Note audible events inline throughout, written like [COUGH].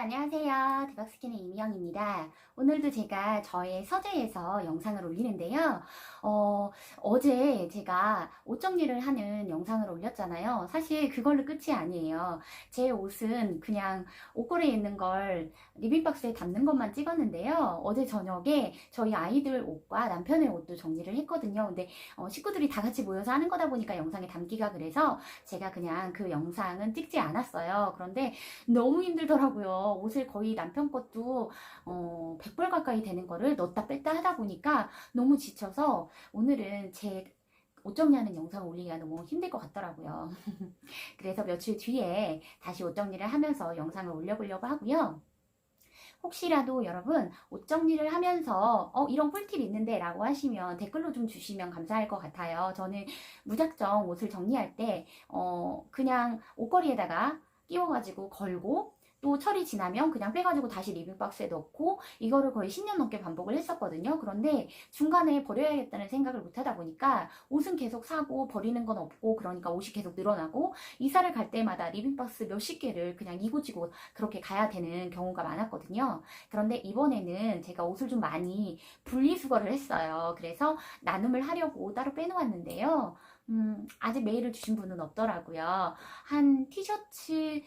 안녕하세요. 대박스킨의 이미영입니다. 오늘도 제가 저의 서재에서 영상을 올리는데요. 어, 어제 제가 옷 정리를 하는 영상을 올렸잖아요. 사실 그걸로 끝이 아니에요. 제 옷은 그냥 옷걸이에 있는 걸 리빙박스에 담는 것만 찍었는데요. 어제 저녁에 저희 아이들 옷과 남편의 옷도 정리를 했거든요. 근데 어, 식구들이 다 같이 모여서 하는 거다 보니까 영상에 담기가 그래서 제가 그냥 그 영상은 찍지 않았어요. 그런데 너무 힘들더라고요. 옷을 거의 남편 것도 어, 100벌 가까이 되는 거를 넣었다 뺐다 하다 보니까 너무 지쳐서 오늘은 제 옷 정리하는 영상을 올리기가 너무 힘들 것 같더라고요. [LAUGHS] 그래서 며칠 뒤에 다시 옷 정리를 하면서 영상을 올려보려고 하고요. 혹시라도 여러분 옷 정리를 하면서 어 이런 꿀팁 있는데 라고 하시면 댓글로 좀 주시면 감사할 것 같아요. 저는 무작정 옷을 정리할 때 어 그냥 옷걸이에다가 끼워가지고 걸고 또 철이 지나면 그냥 빼가지고 다시 리빙 박스에 넣고 이거를 거의 10년 넘게 반복을 했었거든요. 그런데 중간에 버려야겠다는 생각을 못 하다 보니까 옷은 계속 사고 버리는 건 없고 그러니까 옷이 계속 늘어나고 이사를 갈 때마다 리빙 박스 몇십 개를 그냥 이고지고 그렇게 가야 되는 경우가 많았거든요. 그런데 이번에는 제가 옷을 좀 많이 분리수거를 했어요. 그래서 나눔을 하려고 따로 빼놓았는데요. 음, 아직 메일을 주신 분은 없더라고요. 한 티셔츠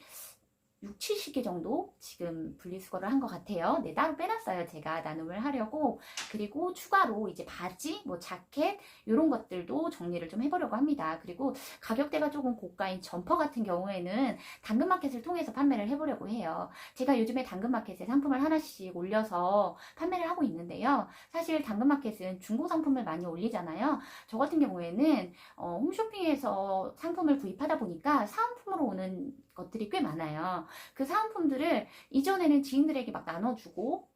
6, 70개 정도 지금 분리수거를 한 것 같아요. 네, 따로 빼놨어요. 제가 나눔을 하려고. 그리고 추가로 이제 바지, 뭐 자켓, 이런 것들도 정리를 좀 해보려고 합니다. 그리고 가격대가 조금 고가인 점퍼 같은 경우에는 당근마켓을 통해서 판매를 해보려고 해요. 제가 요즘에 당근마켓에 상품을 하나씩 올려서 판매를 하고 있는데요. 사실 당근마켓은 중고 상품을 많이 올리잖아요. 저 같은 경우에는 어, 홈쇼핑에서 상품을 구입하다 보니까 사은품으로 오는 것들이 꽤 많아요. 그 사은품들을 이전에는 지인들에게 막 나눠주고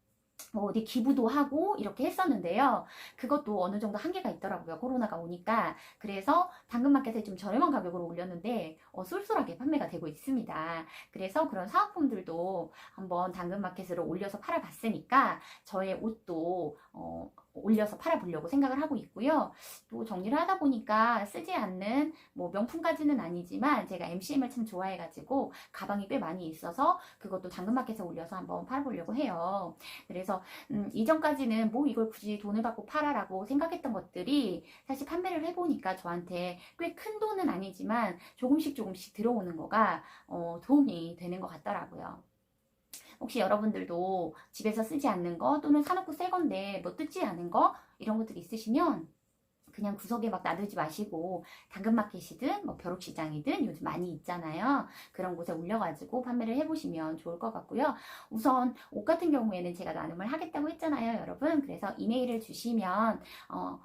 뭐 어디 기부도 하고 이렇게 했었는데요. 그것도 어느 정도 한계가 있더라고요. 코로나가 오니까. 그래서 당근마켓에 좀 저렴한 가격으로 올렸는데 어, 쏠쏠하게 판매가 되고 있습니다. 그래서 그런 사은품들도 한번 당근마켓으로 올려서 팔아봤으니까 저의 옷도 어, 올려서 팔아보려고 생각을 하고 있고요. 또 정리를 하다 보니까 쓰지 않는 뭐 명품까지는 아니지만 제가 MCM을 참 좋아해가지고 가방이 꽤 많이 있어서 그것도 당근마켓에 올려서 한번 팔아보려고 해요. 그래서 음, 이전까지는 뭐 이걸 굳이 돈을 받고 팔아라고 생각했던 것들이 사실 판매를 해보니까 저한테 꽤 큰 돈은 아니지만 조금씩 조금씩 들어오는 거가 어, 도움이 되는 것 같더라고요. 혹시 여러분들도 집에서 쓰지 않는 거 또는 사놓고 새 건데 뭐 뜯지 않은 거 이런 것들이 있으시면 그냥 구석에 막 놔두지 마시고 당근마켓이든 뭐 벼룩시장이든 요즘 많이 있잖아요. 그런 곳에 올려가지고 판매를 해보시면 좋을 것 같고요. 우선 옷 같은 경우에는 제가 나눔을 하겠다고 했잖아요, 여러분. 그래서 이메일을 주시면 어,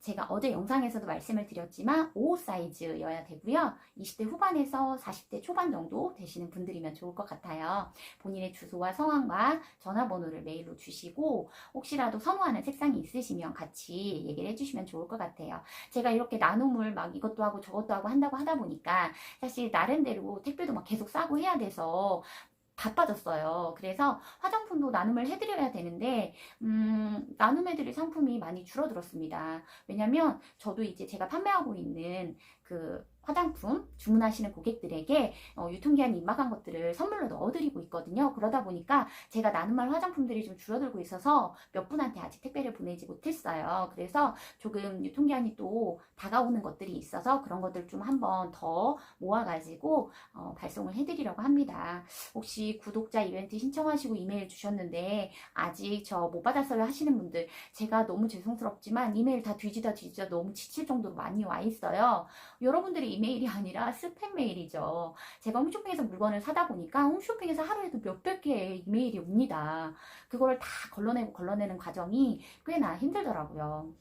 제가 어제 영상에서도 말씀을 드렸지만 5 사이즈여야 되고요. 20대 후반에서 40대 초반 정도 되시는 분들이면 좋을 것 같아요. 본인의 주소와 성함과 전화번호를 메일로 주시고 혹시라도 선호하는 색상이 있으시면 같이 얘기를 해주시면 좋을 것 같아요. 제가 이렇게 나눔을 막 이것도 하고 저것도 하고 한다고 하다 보니까 사실 나름대로 택배도 막 계속 싸고 해야 돼서 바빠졌어요. 그래서 화장품도 나눔을 해드려야 되는데, 음, 나눔해드릴 상품이 많이 줄어들었습니다. 왜냐면 저도 이제 제가 판매하고 있는 그 화장품 주문하시는 고객들에게 어, 유통기한이 임박한 것들을 선물로 넣어드리고 있거든요. 그러다 보니까 제가 나눔할 화장품들이 좀 줄어들고 있어서 몇 분한테 아직 택배를 보내지 못했어요. 그래서 조금 유통기한이 또 다가오는 것들이 있어서 그런 것들 좀 한번 더 모아가지고 어, 발송을 해드리려고 합니다. 혹시 구독자 이벤트 신청하시고 이메일 주셨는데 아직 저 못 받았어요 하시는 분들 제가 너무 죄송스럽지만 이메일 다 뒤지다 뒤지다 너무 지칠 정도로 많이 와 있어요. 여러분들이 이메일이 아니라 스팸 메일이죠. 제가 홈쇼핑에서 물건을 사다 보니까 홈쇼핑에서 하루에도 몇백 개의 이메일이 옵니다. 그걸 다 걸러내고 걸러내는 과정이 꽤나 힘들더라고요.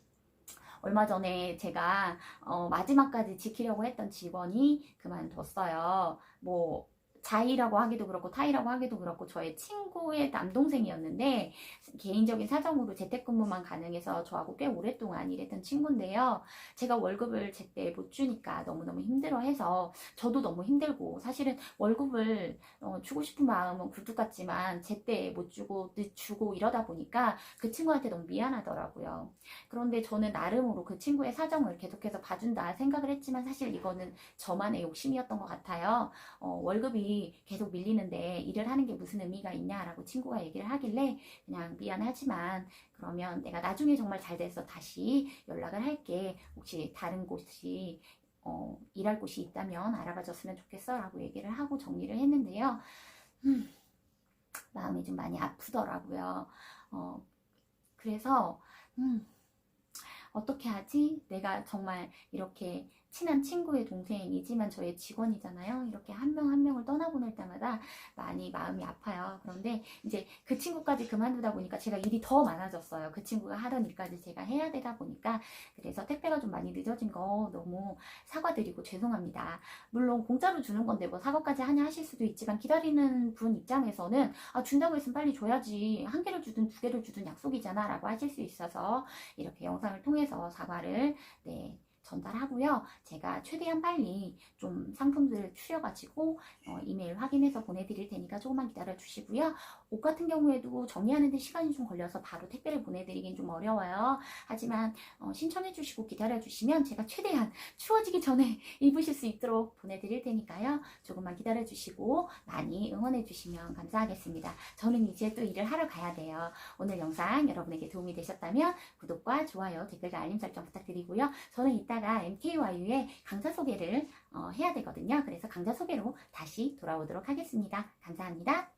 얼마 전에 제가 어, 마지막까지 지키려고 했던 직원이 그만뒀어요. 뭐 자이라고 하기도 그렇고 타이라고 하기도 그렇고 저의 친구의 남동생이었는데 개인적인 사정으로 재택근무만 가능해서 저하고 꽤 오랫동안 일했던 친구인데요. 제가 월급을 제때 못 주니까 너무너무 힘들어해서 저도 너무 힘들고 사실은 월급을 어, 주고 싶은 마음은 굴뚝 같지만 제때 못 주고 늦 주고 이러다 보니까 그 친구한테 너무 미안하더라고요. 그런데 저는 나름으로 그 친구의 사정을 계속해서 봐준다 생각을 했지만 사실 이거는 저만의 욕심이었던 것 같아요. 어, 월급이 계속 밀리는데 일을 하는 게 무슨 의미가 있냐라고 친구가 얘기를 하길래 그냥 미안하지만 그러면 내가 나중에 정말 잘 돼서 다시 연락을 할게. 혹시 다른 곳이 어, 일할 곳이 있다면 알아봐 줬으면 좋겠어 라고 얘기를 하고 정리를 했는데요. 음, 마음이 좀 많이 아프더라고요. 어, 그래서 음, 어떻게 하지? 내가 정말 이렇게 친한 친구의 동생이지만 저의 직원이잖아요. 이렇게 한 명 한 명을 떠나보낼 때마다 많이 마음이 아파요. 그런데 이제 그 친구까지 그만두다 보니까 제가 일이 더 많아졌어요. 그 친구가 하던 일까지 제가 해야 되다 보니까 그래서 택배가 좀 많이 늦어진 거 너무 사과드리고 죄송합니다. 물론 공짜로 주는 건데 뭐 사과까지 하냐 하실 수도 있지만 기다리는 분 입장에서는 아 준다고 했으면 빨리 줘야지 한 개를 주든 두 개를 주든 약속이잖아 라고 하실 수 있어서 이렇게 영상을 통해서 사과를 네 전달하고요. 제가 최대한 빨리 좀 상품들을 추려가지고 어, 이메일 확인해서 보내드릴 테니까 조금만 기다려 주시고요. 옷 같은 경우에도 정리하는 데 시간이 좀 걸려서 바로 택배를 보내드리긴 좀 어려워요. 하지만 어, 신청해 주시고 기다려 주시면 제가 최대한 추워지기 전에 [LAUGHS] 입으실 수 있도록 보내드릴 테니까요. 조금만 기다려 주시고 많이 응원해 주시면 감사하겠습니다. 저는 이제 또 일을 하러 가야 돼요. 오늘 영상 여러분에게 도움이 되셨다면 구독과 좋아요, 댓글과 알림 설정 부탁드리고요. 저는 이따 가 MKYU의 강사 소개를 어, 해야 되거든요. 그래서 강사 소개로 다시 돌아오도록 하겠습니다. 감사합니다.